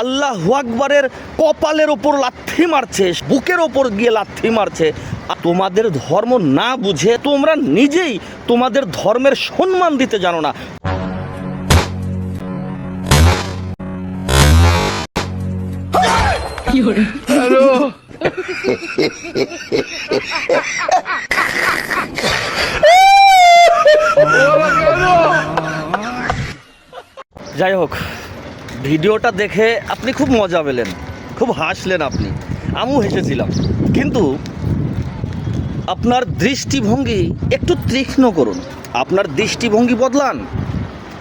আল্লাহ আকবরের কপালের ওপর লাথি মারছে বুকের ওপর গিয়ে লাথি মারছে। আর তোমাদের ধর্ম না বুঝে তোমরা নিজেই তোমাদের ধর্মের সম্মান দিতে জানো না। যাই হোক ভিডিওটা দেখে আপনি খুব মজা পেলেন, খুব হাসলেন আপনি। আমিও হেসেছিলাম। কিন্তু আপনার দৃষ্টিভঙ্গি একটু তীক্ষ্ণ করুন। আপনার দৃষ্টিভঙ্গি বদলান।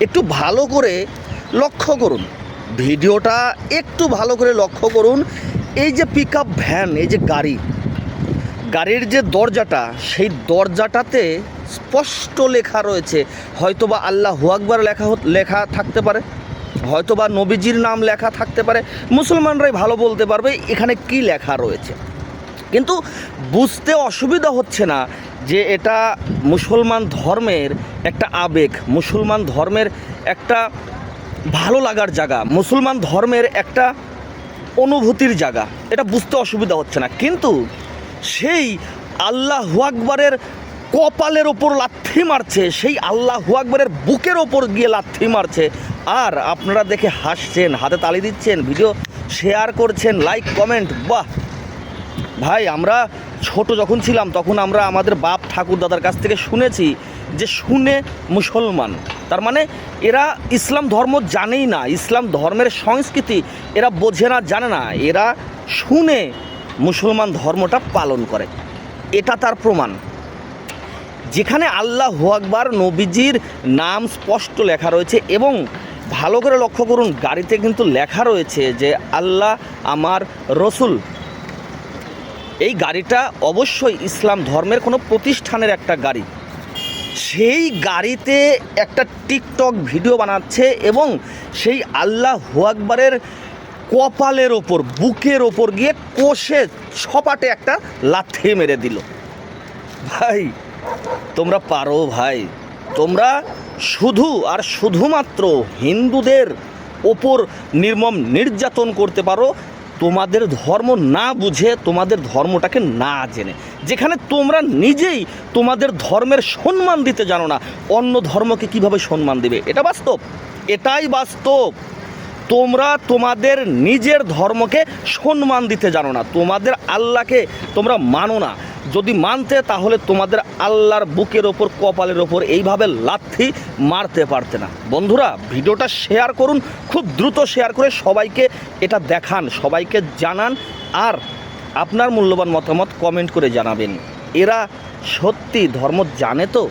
একটু ভালো করে লক্ষ্য করুন। ভিডিওটা একটু ভালো করে লক্ষ্য করুন। এই যে পিক ভ্যান এই যে গাড়ি, গাড়ির যে দরজাটা, সেই দরজাটাতে স্পষ্ট লেখা রয়েছে। হয়তোবা আল্লাহ আকবার লেখা লেখা থাকতে পারে। হয়তোবা নবীজির নাম লেখা থাকতে পারে, মুসলমানরাই ভালো বলতে পারবে এখানে কি লেখা রয়েছে। কিন্তু বুঝতে অসুবিধা হচ্ছে না যে এটা মুসলমান ধর্মের একটা আবেগ, মুসলমান ধর্মের একটা ভালো লাগার জায়গা, মুসলমান ধর্মের একটা অনুভূতির জায়গা, এটা বুঝতে অসুবিধা হচ্ছে না। কিন্তু সেই আল্লাহ আকবরের কপালের ওপর লাথি মারছে, সেই আল্লাহ আকবরের বুকের ওপর গিয়ে লাথি মারছে। আর আপনারা দেখে হাসছেন, হাতে তালি দিচ্ছেন, ভিডিও শেয়ার করছেন লাইক কমেন্ট বাহ! ভাই, আমরা ছোট যখন ছিলাম, তখন আমরা আমাদের বাপ ঠাকুর দাদার কাছ থেকে শুনেছি যে শুনে মুসলমান। তার মানে এরা ইসলাম ধর্ম জানেই না, ইসলাম ধর্মের সংস্কৃতি এরা বোঝে না, জানে না। এরা শুনে মুসলমান ধর্মটা পালন করে। এটা তার প্রমাণ। যেখানে আল্লাহ আকবার নবীজির নাম স্পষ্ট লেখা রয়েছে এবং ভালো করে লক্ষ্য করুন, গাড়িতে কিন্তু লেখা রয়েছে যে আল্লাহ আমার রসুল। এই গাড়িটা অবশ্যই ইসলাম ধর্মের কোনো প্রতিষ্ঠানের একটা গাড়ি। সেই গাড়িতে একটা টিকটক ভিডিও বানাচ্ছে এবং সেই আল্লাহ আকবরের কপালের ওপর, বুকের ওপর গিয়ে কষে ছপাটে একটা লাথি মেরে দিল। ভাই তোমরা পারো ভাই। তোমরা শুধু আর শুধুমাত্র হিন্দুদের ওপর নির্মম নির্যাতন করতে পারো। তোমাদের ধর্ম না বুঝে তোমাদের ধর্মটাকে না জেনে। যেখানে তোমরা নিজেই তোমাদের ধর্মের সম্মান দিতে জানো না, অন্য ধর্মকে কীভাবে সম্মান দিবে? এটা বাস্তব। এটাই বাস্তব। তোমরা তোমাদের নিজের ধর্মকে সম্মান দিতে জানো না। তোমাদের আল্লাহকে তোমরা মানো না। যদি মানতে, তাহলে তোমাদের আল্লাহর বুকের ওপর, কপালের ওপর এইভাবে লাথি মারতে পারতে না। বন্ধুরা, ভিডিওটা শেয়ার করুন, খুব দ্রুত শেয়ার করে সবাইকে এটা দেখান, সবাইকে জানান, আর আপনার মূল্যবান মতামত কমেন্ট করে জানাবেন। এরা সত্যি ধর্ম জানে তো?